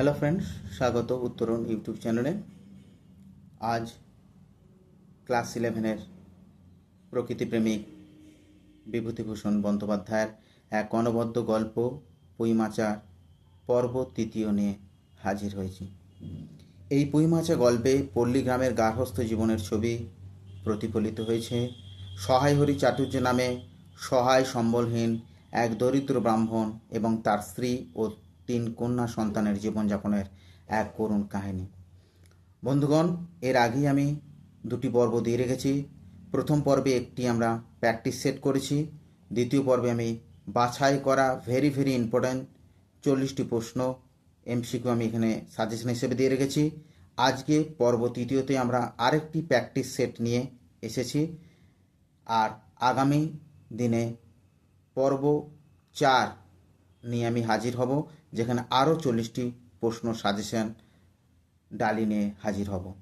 Hello friends স্বাগত উত্তরণ YouTube চ্যানেলে। আজ ক্লাস ইলেভেনের প্রকৃতিপ্রেমিক বিভূতিভূষণ বন্দ্যোপাধ্যায়ের এক অনবদ্য গল্প পুইমাচার পর্ব তৃতীয় নিয়ে হাজির হয়েছি। এই পুইমাচা গল্পে পল্লী গ্রামের গার্হস্থ জীবনের ছবি প্রতিফলিত হয়েছে। সহায় হরি চাটুর্য নামে সহায় সম্বলহীন এক দরিদ্র ব্রাহ্মণ এবং তার স্ত্রী ও তিন কন্যা সন্তানের জীবনযাপনের এক করুণ কাহিনী। বন্ধুগণ, এর আগেই আমি দুটি পর্ব দিয়ে রেখেছি। প্রথম পর্বে একটি আমরা প্র্যাকটিস সেট করেছি। দ্বিতীয় পর্বে আমি বাছাই করা ভেরি ভেরি ইম্পর্ট্যান্ট চল্লিশটি প্রশ্ন এমসিকিউ আমি এখানে সাজেশন হিসেবে দিয়ে রেখেছি। আজকে পর্ব তৃতীয়তে আমরা আরেকটি প্র্যাকটিস সেট নিয়ে এসেছি। আর আগামী দিনে পর্ব চার নিয়ে আমি হাজির হব। যেখানে আরও চল্লিশটি প্রশ্ন সাজেশন ডালি নিয়ে হাজির হব।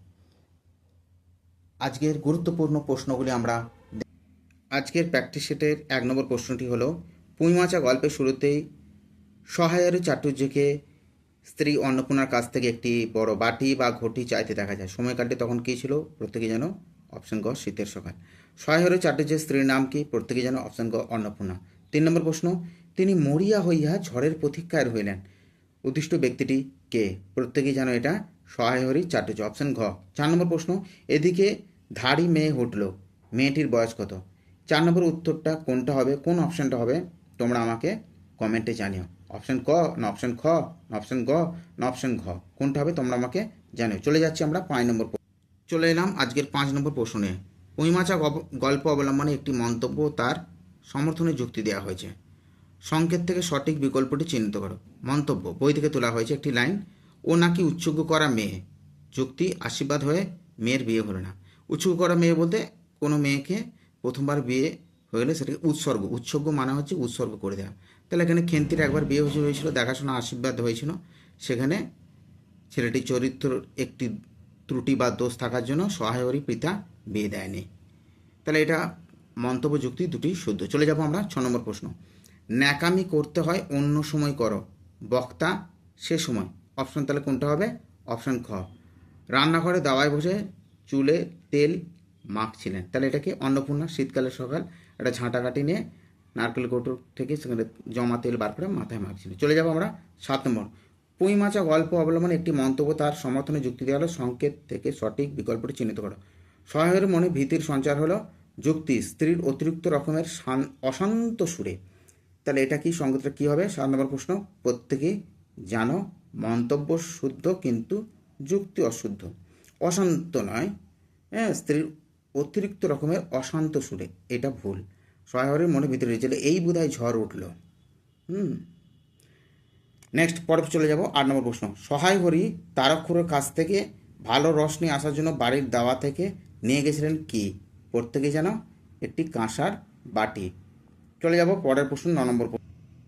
আজকের গুরুত্বপূর্ণ প্রশ্নগুলি আমরা আজকের প্র্যাকটিস সেটের এক নম্বর প্রশ্নটি হলো পুঁইমাচা গল্পের শুরুতেই সহায়ের চাটুর্যকে স্ত্রী অন্নপূর্ণার কাছ থেকে একটি বড় বাটি বা ঘটি চাইতে দেখা যায়। সময়কালটি তখন কী ছিল? প্রত্যেকে যেন অপশন গ, শীতের সকাল। সহায়ের চাটুর্যের স্ত্রীর নাম কি? প্রত্যেকে যেন অপশন গ, অন্নপূর্ণা। তিন নম্বর প্রশ্ন তিনি মরিয়া হইয়া ঝড়ের প্রতীক্ষায় রইলেন উদ্দিষ্ট ব্যক্তিটি কে? প্রত্যেকেই যেন এটা। সহায়হরি চাটুর্য অপশন ঘ। চার নম্বর প্রশ্ন, এদিকে ধাড়ি মেয়ে উঠল মেয়েটির বয়স কত? চার নম্বর উত্তরটা কোনটা হবে? কোন অপশনটা হবে? তোমরা আমাকে কমেন্টে জানিও। অপশন ক, না অপশন খ, না অপশন গ, না অপশন ঘ। কোনটা হবে তোমরা আমাকে জানিও। চলে যাচ্ছি আমরা পাঁচ নম্বর চলে এলাম আজকের পাঁচ নম্বর প্রশ্নে গপ- গল্প অবলম্বনে একটি মন্তব্য তার সমর্থনে যুক্তি দেওয়া হয়েছে। সংকেত থেকে সঠিক বিকল্পটি চিহ্নিত করো। মন্তব্য, বই থেকে তোলা হয়েছে একটি লাইন, ও নাকি উৎসর্গ করা মেয়ে। যুক্তি, আশীর্বাদ হয়ে মেয়ের বিয়ে হলো না। উৎসর্গ করা মেয়ে বলতে কোনো মেয়েকে প্রথমবার বিয়ে হয়ে গেলে সেটাকে উৎসর্গ। উৎসর্গ মানে হচ্ছে উৎসর্গ করে দেওয়া। তাহলে এখানে খেন্তির একবার বিয়ে হয়েছে, হয়েছিল, দেখাশোনা, আশীর্বাদ হয়েছিল। সেখানে ছেলেটির চরিত্র একটি ত্রুটি বা দোষ থাকার জন্য সহায়রী পিতা বিয়ে দেয়নি। তাহলে এটা মন্তব্য, যুক্তি দুটি শুদ্ধ। চলে যাব আমরা ছ নম্বর প্রশ্ন। ন্যাকামি করতে হয় অন্য সময় করো। বক্তা, সে সময়। অপশন তাহলে কোনটা হবে? অপশন খ। রান্নাঘরে দাওয়ায় বসে চুলে তেল মাখছিলেন। তাহলে এটাকে অন্নপূর্ণা শীতকালের সকাল একটা ঝাঁটা কাটি নিয়ে নারকেল কৌটো থেকে সেখানে জমা তেল বার করে মাথায় মাখছিলেন। চলে যাব আমরা সাত নম্বর। পুঁই মাচা গল্প অবলম্বনে একটি মন্তব্য তার সমর্থনে যুক্তি দেওয়া হলো। সংকেত থেকে সঠিক বিকল্পটি চিহ্নিত করো। সহায়ের মনে ভীতির সঞ্চার হলো। যুক্তি, স্ত্রীর অতিরিক্ত রকমের শান- অশান্ত সুরে। তাহলে এটা কি? সংকেতটা কী হবে? সাত নম্বর প্রশ্ন। প্রত্যেকেই জানো, মন্তব্য শুদ্ধ কিন্তু যুক্তি অশুদ্ধ। অশান্ত নয়। হ্যাঁ স্ত্রীর অতিরিক্ত রকমের অশান্ত সুরে। এটা ভুল। সহায়রের মনে ভিতরে রয়েছিল এই বোধহয় ঝড় উঠল। হুম। নেক্সট পরে চলে যাব। আট নম্বর প্রশ্ন। সহায় হরি তারক্ষরের কাছ থেকে ভালো রস নিয়ে আসার জন্য বাড়ির দাওয়া থেকে নিয়ে গেছিলেন কি? প্রত্যেকে যেন একটি কাঁসার বাটি। চলে যাব, পরের প্রশ্ন ন নম্বর।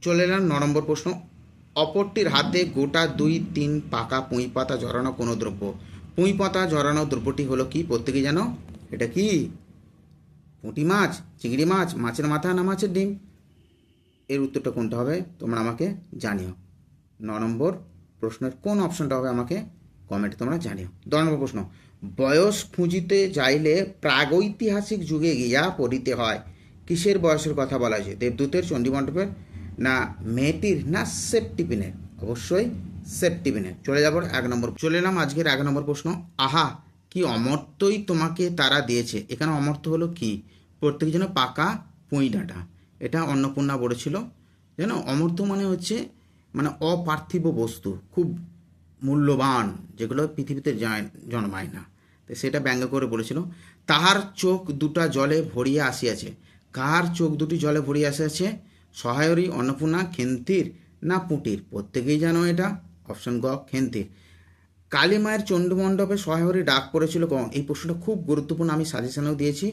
চলে এলাম ন নম্বর প্রশ্ন। অপরটির হাতে গোটা দুই, তিন পাকা পুঁই পাতা জড়ানো কোনো দ্রব্য। পুঁই পাতা জড়ানো দ্রব্যটি হলো কি? প্রত্যেকে যেন এটা কি? পুঁটি মাছ, চিংড়ি মাছ, মাছের মাথা না মাছের ডিম? এর উত্তরটা কোনটা হবে? তোমরা আমাকে জানিও। ন নম্বর প্রশ্নের কোন অপশনটা হবে আমাকে কমেন্টে তোমরা জানিও। দশ নম্বর প্রশ্ন, বয়স খুঁজিতে যাইলে প্রাগৈতিহাসিক যুগে গিয়া পড়িতে হয়। কিসের বয়সের কথা বলা হয়েছে? দেবদূতের, চণ্ডীমণ্ডপের, না মেয়েটির না সেপ্টিপিনের অবশ্যই সেপ্টিপিনের চলে যাব এক নম্বর চলে এলাম আজকের এক নম্বর প্রশ্ন। আহা, কি অমর্ত্যই তোমাকে তারা দিয়েছে। এখানে অমর্ত্য হলো কি? প্রত্যেক যেন পাকা পুঁই ডাঁটা। এটা অন্নপূর্ণা বলেছিল। যেন অমর্ত্য মানে হচ্ছে মানে অপার্থিব বস্তু, খুব মূল্যবান, যেগুলো পৃথিবীতে জন্মায় না। তো সেটা ব্যঙ্গ করে বলেছিল। তাহার চোখ দুটা জলে ভরিয়া আসিয়াছে। কার চোখ দুটি জলে ভরিয়া আসিয়াছে? সহায়রী, অন্নপূর্ণা খেন্তির না পুটির প্রত্যেকেই জানো এটা। অপশন গ খেন্তির কালী মায়ের চণ্ডমণ্ডপে সহায়রী ডাক পড়েছিল কখন এই প্রশ্নটা খুব গুরুত্বপূর্ণ আমি সাজেশনেও দিয়েছি।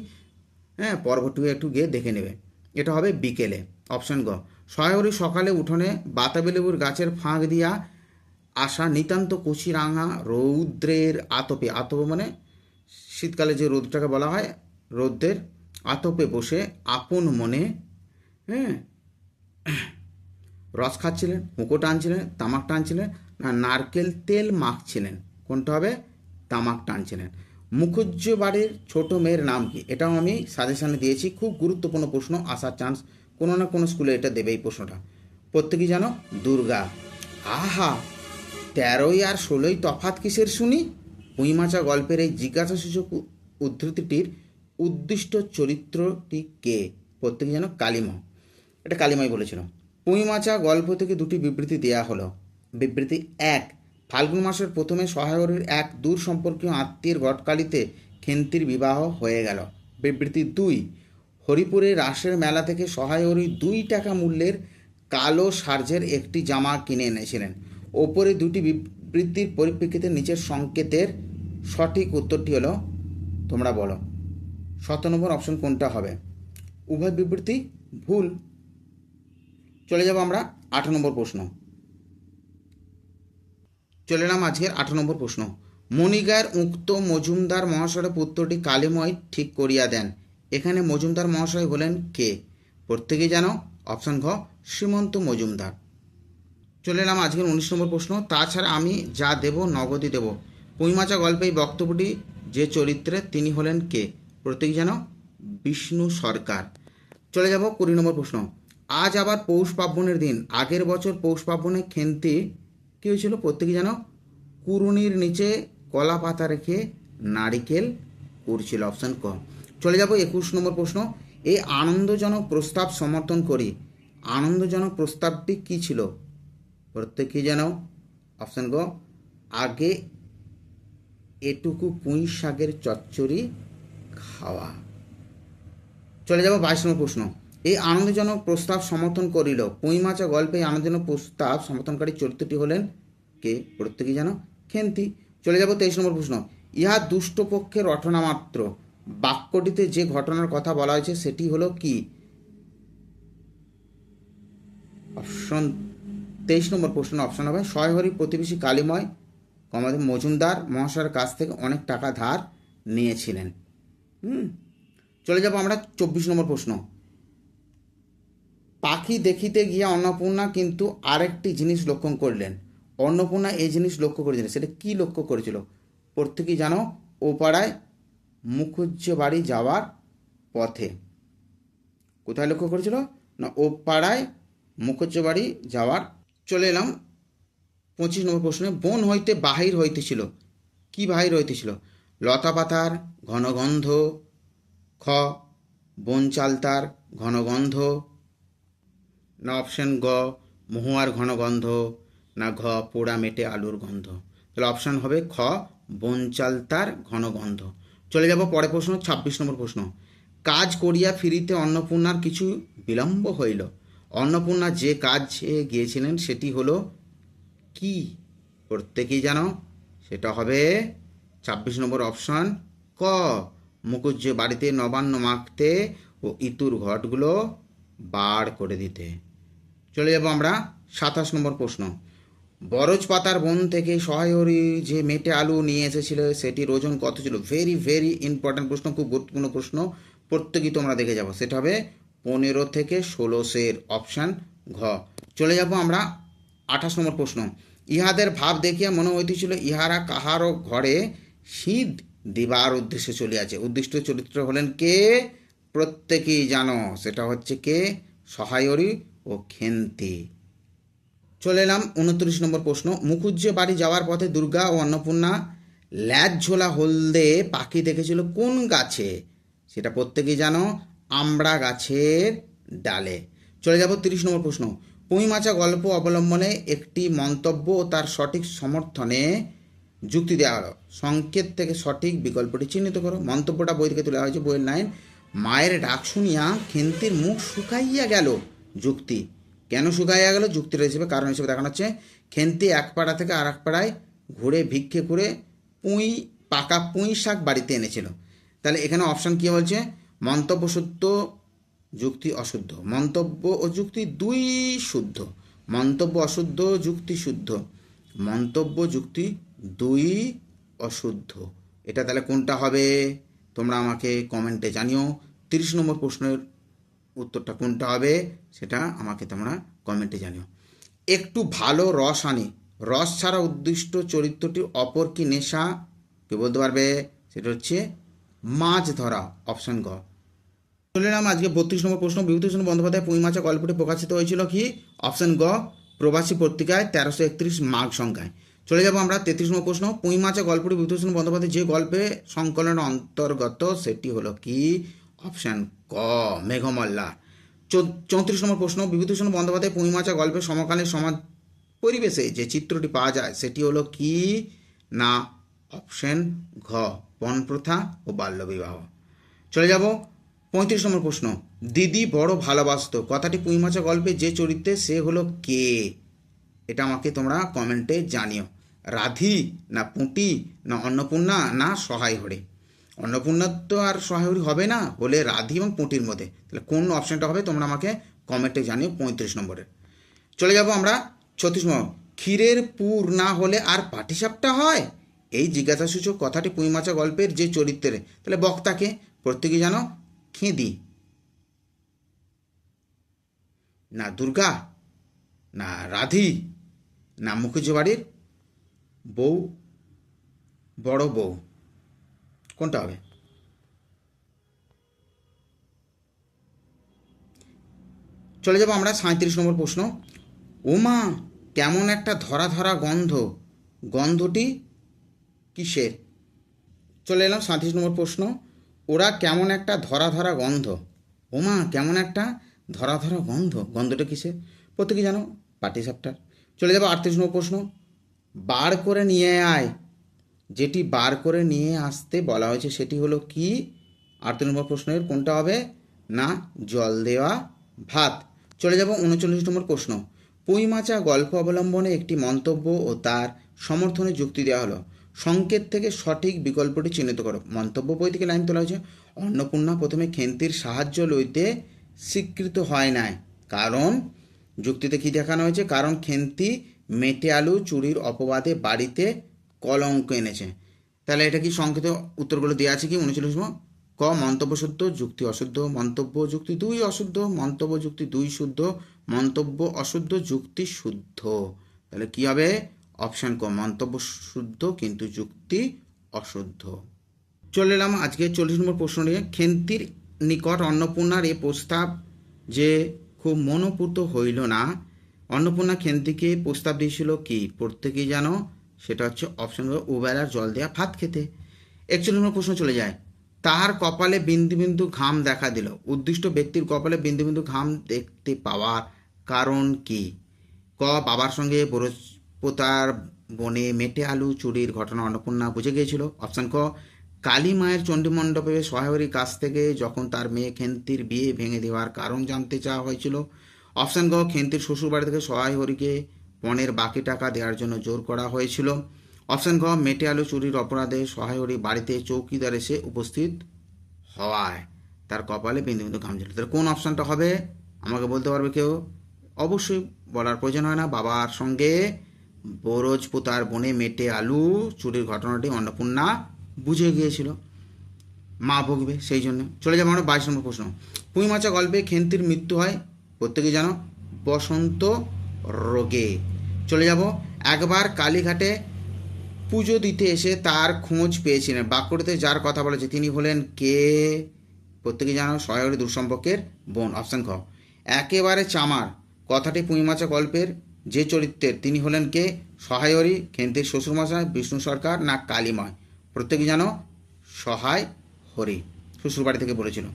হ্যাঁ পর্বটুকু একটু গিয়ে দেখে নেবে। এটা হবে বিকেলে। অপশন গ, সহায়রী সকালে উঠোনে বাতাবি লেবুর গাছের ফাঁক দিয়া আসা নিতান্ত কচি রাঙা রৌদ্রের আতপে, আতপ মানে শীতকালে যে রোদটাকে বলা হয়, রৌদ্রের আতপে বসে আপন মনে হ্যাঁ রস খাচ্ছিলেন হুঁকো টানছিলেন তামাক টানছিলেন, না নারকেল তেল মাখছিলেন। কোনটা হবে? তামাক টানছিলেন। মুখুজ্জ বাড়ির ছোট মেয়ের নাম কি? এটাও আমি সাজেশনে দিয়েছি, খুব গুরুত্বপূর্ণ প্রশ্ন, আসার চান্স কোনো না কোনো স্কুলে এটা দেবে এই প্রশ্নটা। প্রত্যেকেই জানো? দুর্গা। আহা, তেরোই আর ষোলোই তফাত কিসের শুনি? পুঁইমাচা গল্পের এই জিজ্ঞাসাসূচক উদ্ধৃতিটির উদ্দিষ্ট চরিত্রটি কে? প্রত্যেকে যেন কালিমা। এটা কালিমাই বলেছিল। পুঁইমাচা গল্প থেকে দুটি বিবৃতি দেয়া হলো। বিবৃতি এক, ফাল্গুন মাসের প্রথমে সহায়রের এক দূর সম্পর্কীয় আত্মীয়ের ঘটকালিতে খেন্তির বিবাহ হয়ে গেল। বিবৃতি দুই, হরিপুরে রাসের মেলা থেকে সহায়রি দুই টাকা মূল্যের কালো সার্জের একটি জামা কিনে এনেছিলেন। ওপরে দুটি বিবৃতির পরিপ্রেক্ষিতে নিচের সংকেতের সঠিক উত্তরটি হলো, তোমরা বলো। সত নম্বর অপশন কোনটা হবে? উভয় বিবৃতি ভুল। চলে যাব আমরা আট নম্বর প্রশ্ন। চলে এলাম আজকের আট নম্বর প্রশ্ন। মণিগায়ের উক্ত মজুমদার মহাশয়ের পুত্রটি কালিময় ঠিক করিয়া দেন। এখানে মজুমদার মহাশয় হলেন কে? প্রত্যেকেই জানো অপশন ঘ, শ্রীমন্ত মজুমদার। চলে এলাম আজকের উনিশ নম্বর প্রশ্ন। তাছাড়া আমি যা দেব, নগদই দেব। পুঁইমাচা গল্পে এই বক্তব্যটি যে চরিত্রে তিনি হলেন কে? প্রত্যেক যেন বিষ্ণু সরকার। চলে যাব কুড়ি নম্বর প্রশ্ন। আজ আবার পৌষ পার্বণের দিন। আগের বছর পৌষ পার্বণে খেন্তি কী হয়েছিল প্রত্যেকে যেন কুরুনির নিচে কলা পাতা রেখে নারিকেল করছিল অপশান ক। চলে যাব একুশ নম্বর প্রশ্ন। এই আনন্দজনক প্রস্তাব সমর্থন করি। আনন্দজনক প্রস্তাবটি কী ছিল? প্রত্যেকে যেন অপশান গ আগে এটুকু পুঁই শাকের চচ্চড়ি খাওয়া। চলে যাব বাইশ নম্বর প্রশ্ন। এই আনন্দজনক প্রস্তাব সমর্থন করিল। পুঁই মাচা গল্পে আনন্দজনক প্রস্তাব সমর্থনকারী চরিত্রটি হলেন কে? প্রত্যেকেই যেন খেন্তি। চলে যাব তেইশ নম্বর প্রশ্ন। ইহা দুষ্ট পক্ষের রটনা মাত্র। বাক্যটিতে যে ঘটনার কথা বলা হয়েছে সেটি হলো কি? অপশন তেইশ নম্বর প্রশ্ন অপশন হবে সয়হরি প্রতিবেশী কালীময় কমাদের মজুমদার মহাশয়ের কাছ থেকে অনেক টাকা ধার নিয়েছিলেন। হুম। চলে যাব আমরা চব্বিশ নম্বর প্রশ্ন। পাখি দেখিতে গিয়া অন্নপূর্ণা কিন্তু আরেকটি জিনিস লক্ষ্য করলেন। অন্নপূর্ণা এই জিনিস লক্ষ্য করেছিলেন, সেটা কি লক্ষ্য করেছিল? প্রত্যেকেই জানো ও পাড়ায় মুখুজ্জ বাড়ি যাওয়ার পথে। কোথায় লক্ষ্য করেছিল? না ও পাড়ায় মুখুজ্জ বাড়ি যাওয়ার। চলে এলাম পঁচিশ নম্বর প্রশ্নে। বন হইতে বাহির হইতেছিল। কি বাহির হইতেছিল? লতা পাতার ঘনগন্ধ, খ বন চালতার ঘনগন্ধ, না অপশন গ, মহুয়ার ঘন গন্ধ না ঘ, পোড়া মেটে আলুর গন্ধ। তাহলে অপশন হবে খ, বনচালতার ঘন গন্ধ চলে যাব পরে প্রশ্ন, ছাব্বিশ নম্বর প্রশ্ন। কাজ করিয়া ফিরিতে অন্নপূর্ণার কিছু বিলম্ব হইল। অন্নপূর্ণা যে কাজে গিয়েছিলেন সেটি হলো কি? প্রত্যেকেই জানো, সেটা হবে ছাব্বিশ নম্বর অপশন, ক মুখুজ্জ বাড়িতে নবান্ন মাখতে ও ইতুর ঘটগুলো বার করে দিতে। চলে যাব আমরা সাতাশ নম্বর প্রশ্ন। বরজ পাতার বন থেকে সহায়রি যে মেটে আলু নিয়ে এসেছিল, সেটির ওজন কত ছিল? ভেরি ভেরি ইম্পর্ট্যান্ট প্রশ্ন, খুব গুরুত্বপূর্ণ প্রশ্ন। প্রত্যেকেই তোমরা দেখে যাব। সেটা হবে পনেরো থেকে ষোলো সের অপশান ঘ। চলে যাব আমরা আঠাশ নম্বর প্রশ্ন। ইহাদের ভাব দেখিয়া মনে হইতেছিল ইহারা কাহারও ঘরে শীত দিবার উদ্দেশ্যে চলিয়াছে। উদ্দিষ্ট চরিত্র হলেন কে? প্রত্যেকেই জানো, সেটা হচ্ছে কে? সহায়রী ও খেন্তি। চলে এলাম উনত্রিশ নম্বর প্রশ্ন। মুখুজ্জে বাড়ি যাওয়ার পথে দুর্গা ও অন্নপূর্ণা ল্যাজ ঝোলা হলদে পাখি দেখেছিল কোন গাছে? সেটা প্রত্যেকেই জানো, আমড়া গাছের ডালে। চলে যাব তিরিশ নম্বর প্রশ্ন। পুঁইমাচা গল্প অবলম্বনে একটি মন্তব্য ও তার সঠিক সমর্থনে যুক্তি দেওয়া হলো। সংকেত থেকে সঠিক বিকল্পটি চিহ্নিত করো। মন্তব্যটা বই থেকে তোলা হয়েছে বইয়ের লাইন, মায়ের ডাক শুনিয়া খেন্তির মুখ শুকাইয়া গেল। যুক্তি। কেন শুকাইয়া গেল? যুক্তির হিসেবে, কারণ হিসেবে দেখানো হচ্ছে, খেন্তি এক পাড়া থেকে আর এক পাড়ায় ঘুরে ভিক্ষে করে পুঁই, পাকা পুঁই শাক বাড়িতে এনেছিল। তাহলে এখানে অপশান কী বলছে? মন্তব্য সত্য যুক্তি অশুদ্ধ। মন্তব্য ও যুক্তি দুই শুদ্ধ। মন্তব্য অশুদ্ধ, যুক্তি শুদ্ধ। মন্তব্য, যুক্তি দুই অশুদ্ধ। এটা তাহলে কোনটা হবে? তোমরা আমাকে কমেন্টে জানিও। তিরিশ নম্বর প্রশ্নের উত্তরটা কোনটা হবে? সেটা আমাকে তোমরা কমেন্টে জানিও। একটু ভালো রস আনি। রস ছাড়া উদ্দিষ্ট চরিত্রটির অপর কি নেশা? কে বলতে পারবে? সেটা হচ্ছে মাছ ধরা অপশন গ। এলাম আজকে বত্রিশ নম্বর প্রশ্ন। বিভূতিভূষণ বন্দ্যোপাধ্যায় পুঁই মাছা গল্পটি প্রকাশিত হয়েছিল কি? অপশন গ, প্রবাসী পত্রিকায় তেরোশো একত্রিশ মাঘ সংখ্যায়। চলে যাব আমরা তেত্রিশ নম্বর প্রশ্ন। পুঁই মাছা গল্পটি বিভূতিভূষণ বন্দ্যোপাধ্যায় যে গল্পে সংকলনের অন্তর্গত সেটি হলো কি? অপশান ক, মেঘমল্লা। চৌত্রিশ নম্বর প্রশ্ন, বিভূতিভূষণ বন্দ্যোপাধ্যায় পুঁই মাছা সমকালীন সমাজ পরিবেশে যে চিত্রটি পাওয়া যায়, সেটি হলো কি? না, অপশন ঘ পণপ্রথা ও বাল্যবিবাহ। চলে যাব পঁয়ত্রিশ নম্বর প্রশ্ন, দিদি বড় ভালোবাসতো, কথাটি পুঁইমাচা গল্পে যে চরিত্রে সে হলো কে? এটা আমাকে তোমরা কমেন্টে জানিও। রাধি, না পুঁটি, না অন্নপূর্ণা, না সহায় হরে। অন্নপূর্ণা তো আর সহায় হরি হবে না বলে রাধি এবং পুঁটির মধ্যে। তাহলে কোন অপশনটা হবে? তোমরা আমাকে কমেন্টে জানিও পঁয়ত্রিশ নম্বরের চলে যাব আমরা ছত্রিশ নম্বর। ক্ষীরের পুর না হলে আর পাটিসাপটা হয়? এই জিজ্ঞাসাসূচক কথাটি পুঁইমাচা গল্পের যে চরিত্রে তাহলে বক্তাকে প্রত্যেকে জানো, খেঁদি। না দুর্গা, না রাধি, না মুখুজ্জ বাড়ির বউ, বড় বউ। কোনটা হবে? চলে যাব আমরা সাঁত্রিশ নম্বর প্রশ্ন। ওমা, কেমন একটা ধরা ধরা গন্ধ। গন্ধটি কিসের? চলে এলাম সাঁত্রিশ নম্বর প্রশ্ন। ওরা কেমন একটা ধরা ধরা গন্ধ। ওমা, কেমন একটা ধরা ধরা গন্ধ। গন্ধটা কিসের? প্রত্যেকে জানো পাটি সাপটার চলে যাব আটত্রিশ নম্বর প্রশ্ন। বার করে নিয়ে আয়। যেটি বার করে নিয়ে আসতে বলা হয়েছে সেটি হলো কি? আটত্রিশ নম্বর প্রশ্নের কোনটা হবে? না, জল দেওয়া ভাত। চলে যাব উনচল্লিশ নম্বর প্রশ্ন। পুঁইমাচা গল্প অবলম্বনে একটি মন্তব্য ও তার সমর্থনে যুক্তি দেওয়া হলো। সংকেত থেকে সঠিক বিকল্পটি চিহ্নিত করো। মন্তব্য বই থেকে লাইন তোলা হয়েছে, অন্নপূর্ণা প্রথমে খেন্তির সাহায্য লইতে স্বীকৃত হয় নাই। কারণ, যুক্তিতে কী দেখানো হয়েছে? কারণ খেন্তি মেটে আলু চুরির অপবাদে বাড়িতে কলঙ্ক এনেছে। তাহলে এটা কি সংকেত উত্তরগুলো দেওয়া আছে কি? উনচল্লিশ ক, মন্তব্য শুদ্ধ, যুক্তি অশুদ্ধ, মন্তব্য, যুক্তি দুই অশুদ্ধ, মন্তব্য, যুক্তি দুই শুদ্ধ, মন্তব্য অশুদ্ধ, যুক্তি শুদ্ধ। তাহলে কি হবে? অপশান ক, মন্তব্য শুদ্ধ কিন্তু যুক্তি অশুদ্ধ। চলে এলাম আজকে চল্লিশ নম্বর প্রশ্ন নিয়ে। খেন্তির নিকট অন্নপূর্ণার এ প্রস্তাব যে খুব মনোপুত হইল না অন্নপূর্ণা খেন্তিকে প্রস্তাব দিয়েছিল কি, প্রত্যেকেই জানো? সেটা হচ্ছে অপশন ওবেলার জল দেওয়া ভাত খেতে। একচল্লিশ নম্বর প্রশ্ন চলে যায়। তাহার কপালে বিন্দু বিন্দু ঘাম দেখা দিল। উদ্দিষ্ট ব্যক্তির কপালে বিন্দু বিন্দু ঘাম দেখতে পাওয়ার কারণ কি? ক, বাবার সঙ্গে বরজপোতার বনে মেটে আলু চুরির ঘটনা অন্নপূর্ণা বুঝে গিয়েছিল। অপশান ক, কালী মায়ের চণ্ডীমণ্ডপে সহায়রীর কাছ থেকে যখন তার মেয়ে খেন্তির বিয়ে ভেঙে দেওয়ার কারণ জানতে চাওয়া হয়েছিল অপশান গ খেন্তির শ্বশুরবাড়ি থেকে সহায় হরিকে পণের বাকি টাকা দেওয়ার জন্য জোর করা হয়েছিল। অপশান ঘ মেটে আলু চুরির অপরাধে সহায় হরি বাড়িতে চৌকিদার এসে উপস্থিত হওয়ায় তার কপালে বিন্দু বিন্দু ঘাম ছিল তাহলে কোন অপশানটা হবে? আমাকে বলতে পারবে কেউ? অবশ্যই বলার প্রয়োজন হয় না। বাবার সঙ্গে বরজ পোতার বনে মেটে আলু চুরির ঘটনাটি অন্নপূর্ণা বুঝে গিয়েছিল। মা ভুগবে সেই জন্য। চলে যাব আমরা বাইশ নম্বর প্রশ্ন। পুঁই মাছা গল্পে খেন্তির মৃত্যু হয়। প্রত্যেকে জানো? বসন্ত রোগে। চলে যাব। একবার কালীঘাটে পুজো দিতে এসে তার খোঁজ পেয়েছিলেন। বাঁকুড়াতে যার কথা বলেছে, তিনি হলেন কে? প্রত্যেকে জানো সহায়রী দুঃসম্পর্কের বোন। অপশান খ। একেবারে চামার। কথাটি পুঁইমাচা গল্পের যে চরিত্রের, তিনি হলেন কে? সহায়রী খেন্তির শ্বশুরমশাই, বিষ্ণু সরকার না কালীময়? প্রত্যেকে জানো, সহায় হরি। শ্বশুরবাড়ি থেকে বলেছিল।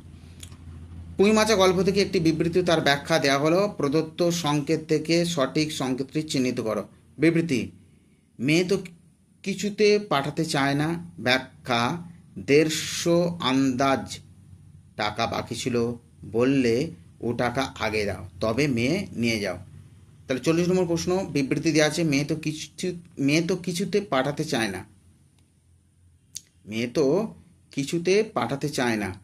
পুঁইমাচা গল্প থেকে একটি বিবৃতি তার ব্যাখ্যা দেওয়া হলো। প্রদত্ত সংকেত থেকে সঠিক সংকেতটি চিহ্নিত করো। বিবৃতি, মেয়ে তো কিছুতে পাঠাতে চায় না। ব্যাখ্যা, দেড়শো আন্দাজ টাকা বাকি ছিল। বললে ও টাকা আগে দাও, তবে মেয়ে নিয়ে যাও। তাহলে চল্লিশ নম্বর প্রশ্ন, বিবৃতি দেওয়া আছে, মেয়ে তো কিছু, মেয়ে তো কিছুতে পাঠাতে চায় না। মেয়ে তো কিছুতে পাঠাতে চায় না।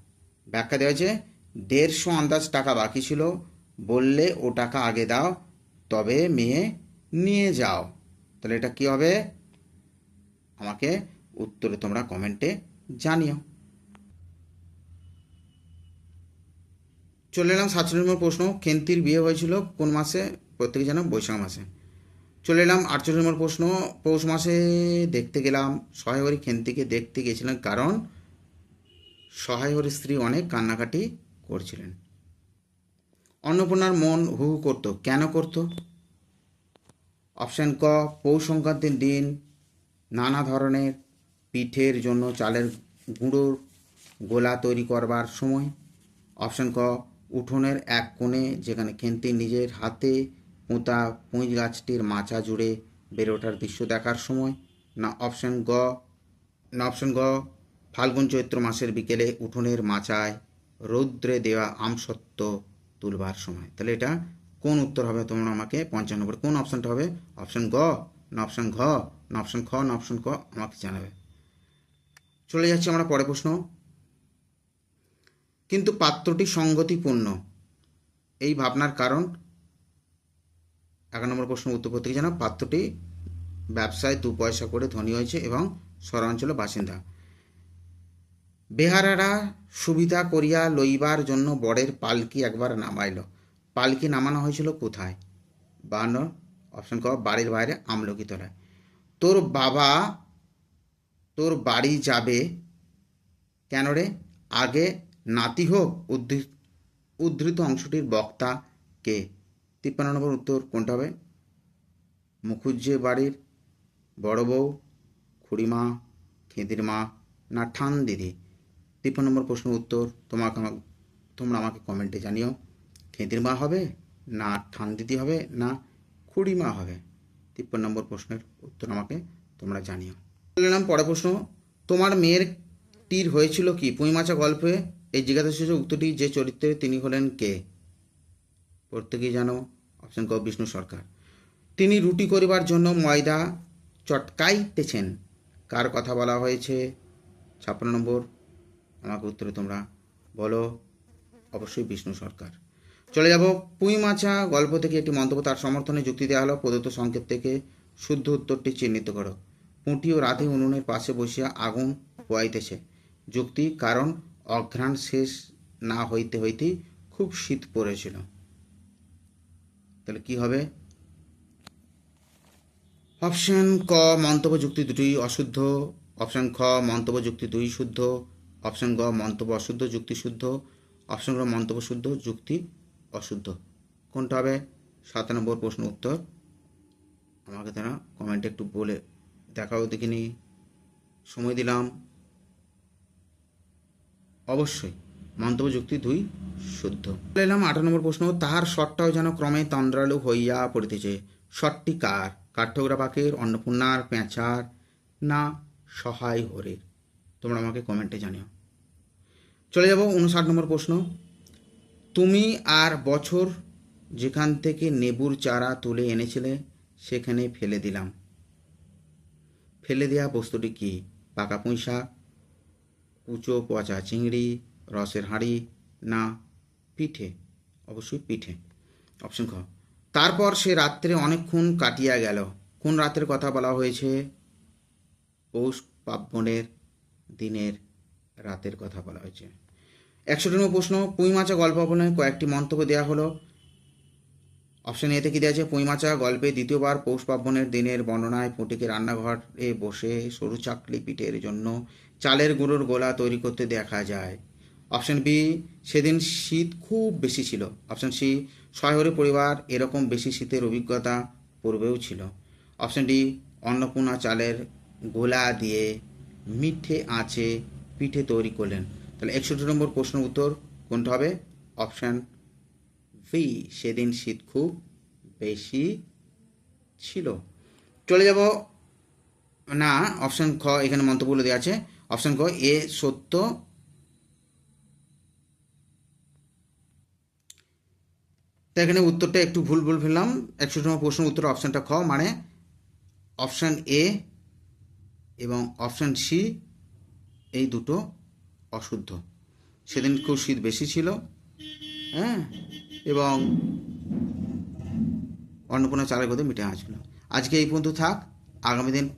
ব্যাখ্যা দেওয়া আছে দেড়শো আন্দাজ টাকা বাকি ছিল। বললে, ও টাকা আগে দাও, তবে মেয়ে নিয়ে যাও। তাহলে এটা কি হবে? আমাকে উত্তরে তোমরা কমেন্টে জানিও। চলে এলাম সাতচল্লিশ নম্বর প্রশ্ন। খেন্তির বিয়ে হয়েছিল কোন মাসে? প্রত্যেকে জানো, বৈশাখ মাসে। চলে এলাম আটচল্লিশ নম্বর প্রশ্ন। পৌষ মাসে দেখতে গেলাম, সহায়হরি খেন্তিকে দেখতে গেছিলাম কারণ সহায়হরি স্ত্রী অনেক কান্নাকাটি করছিলেন। অন্নপূর্ণার মন হু হু করতো। কেন করতো? অপশান ক পৌষ সংক্রান্তির দিন, নানা ধরনের পিঠের জন্য চালের গুঁড়োর গোলা তৈরি করবার সময়। অপশান ক, উঠোনের এক কোণে যেখানে খেন্তি নিজের হাতে পোঁতা পুঁই গাছটির মাচা জুড়ে বেড়ে ওঠার দৃশ্য দেখার সময়। না, অপশান গ, না, অপশান গ, ফাল্গুন চৈত্র মাসের বিকেলে উঠোনের মাচায় রৌদ্রে দেওয়া আমসত্ত্ব তুলবার সময়। তাহলে এটা কোন উত্তর হবে? তোমরা আমাকে পঞ্চান্ন নম্বর কোন অপশানটা হবে? অপশান গ, না অপশান ঘ, না অপশান খ, না অপশান ক আমাকে জানাবে। চলে যাচ্ছি আমরা পরে প্রশ্ন। কিন্তু পাত্রটি সঙ্গতিপূর্ণ। এই ভাবনার কারণ এক নম্বর প্রশ্ন উত্তর প্রত্যেকে জানা, পাত্রটি ব্যবসায় দু পয়সা করে ধনী হয়েছে এবং শহরাঞ্চলের বাসিন্দা। বেহারারা সুবিধা করিয়া লইবার জন্য বরের পালকি একবার নামাইল। পালকি নামানো হয়েছিল কোথায়? বান্ন অপশন ক, বাড়ির বাইরে আমলকি তলায়। তোর বাবা তোর বাড়ি যাবে কেন রে? আগে নাতি হোক উদ্ধৃত উদ্ধৃত অংশটির বক্তা কে? তিপ্পান্ন নম্বর উত্তর কোনটা হবে? মুখুজ্জে বাড়ির বড় বউ, খুড়িমা খেদির মা না ঠান দিদি? তিপ্পান্ন নম্বর প্রশ্নের উত্তর তোমাকে তোমরা আমাকে কমেন্টে জানিও। খেদির মা হবে না ঠান দিদি হবে না খুড়িমা হবে? তিপ্পান্ন নম্বর প্রশ্নের উত্তর আমাকে তোমরা জানিও। বললাম পরে প্রশ্ন, তোমার মেয়ের তীর হয়েছিল কি? পুঁইমাচা গল্পে এই জিজ্ঞাসা উত্তরটি, যে চরিত্রে তিনি হলেন কে? প্রত্যেকেই জানো, অপশন ক, বিষ্ণু সরকার। তিনি রুটি করিবার জন্য ময়দা চটকাইতেছেন। কার কথা বলা হয়েছে? ছাপ্পান্ন নম্বর আমাকে উত্তরে তোমরা বলো। অবশ্যই বিষ্ণু সরকার। চলে যাব পুঁই মাছা গল্প থেকে একটি মন্তব্য। তার সমর্থনে যুক্তি দেওয়া হলো, প্রদত্ত সংকেত থেকে শুদ্ধ উত্তরটি চিহ্নিত করো। পুঁটি ও রাধে উনুনের পাশে বসিয়া আগুন পোয়াইতেছে। যুক্তি, কারণ অঘ্রাণ শেষ না হইতে হইতেই খুব শীত পড়েছিল। তাহলে কি হবে? অপশন ক, মন্তব্য যুক্তি দুটি অশুদ্ধ। অপশন খ, মন্তব্য যুক্তি দুই শুদ্ধ। অপশন গ, মন্তব্য অশুদ্ধ যুক্তিশুদ্ধ অপশন গ, মন্তব্য শুদ্ধ, যুক্তি অশুদ্ধ। কোনটা হবে? সাত নম্বর প্রশ্ন উত্তর। আমাকে তারা কমেন্টে একটু বলে দেখাও দেখিনি। সময় দিলাম। অবশ্যই, মন্তব্য, যুক্তি দুই শুদ্ধ। এলাম আঠারো নম্বর প্রশ্ন। তাহার শটটাও যেন ক্রমে তন্দ্রালু হইয়া পড়িতেছে। শটটি কার? কাঠঠোকরা পাখির, অন্নপূর্ণার, পেঁচার, না সহায় হরির। তোমরা আমাকে কমেন্টে জানিও। চলে যাব উনষাট নম্বর প্রশ্ন। তুমি আর বছর যেখান থেকে নেবুর চারা তুলে এনেছিলে, সেখানে ফেলে দিলাম। ফেলে দেওয়া বস্তুটি কি? পাকা পুঁই শাক কুচো, পচা চিংড়ি, রসের হাঁড়ি, না, পিঠে? অবশ্যই পিঠে। অপশন খ। তারপর সে রাত্রে অনেকক্ষণ কাটিয়া গেল। কোন রাতের কথা বলা হয়েছে? পৌষ পার্বণের দিনের রাতের কথা বলা হয়েছে। একশো নম্বর প্রশ্ন, পুঁইমাচা গল্প অবলম্বনে কয়েকটি মন্তব্য দেওয়া হলো। অপশন এতে কি দেওয়া আছে? পুঁইমাচা গল্পে দ্বিতীয়বার পৌষ পার্বণের দিনের বর্ণনায় পুটিকে রান্নাঘরে বসে সরু চাকলি পিঠের জন্য চালের গুঁড়োর গোলা তৈরি করতে দেখা যায়। অপশন বি, সেদিন শীত খুব বেশি ছিল। অপশন সি, শহরে পরিবার এরকম বেশি শীতের অভিজ্ঞতা পূর্বেও ছিল। অপশন ডি, অন্নপূর্ণা চালের গোলা দিয়ে মিঠে আঁচে পিঠে তৈরি করলেন। তাহলে একষট্টি নম্বর প্রশ্নের উত্তর কোনটা হবে? অপশান ভি সেদিন শীত খুব বেশি ছিল। চলে যাব। না, অপশান খ, এখানে মন্তব্যগুলো দেওয়া আছে। অপশান খ, এ সত্য। তো এখানে উত্তরটা একটু ভুল ভুল ফেললাম। একশো নম্বর প্রশ্ন উত্তর, অপশানটা খ মানে অপশান এ এবং অপশান সি, এই দুটো অশুদ্ধ। সেদিন খুব শীত বেশি ছিল হ্যাঁ? এবং অন্নপূর্ণা চালের মধ্যে মিটে আসছিল আজকে এই পর্যন্ত থাক, আগামী দিন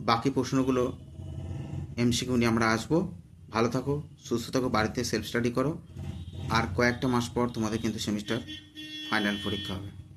বাকি প্রশ্নগুলো এমসিকিউ নিয়ে আমরা আসব। ভালো থাকো, সুস্থ থাকো, বাড়িতে সেলফ স্টাডি করো। আর কয়েকটা মাস পর তোমাদের কিন্তু সেমিস্টার ফাইনাল পরীক্ষা হবে।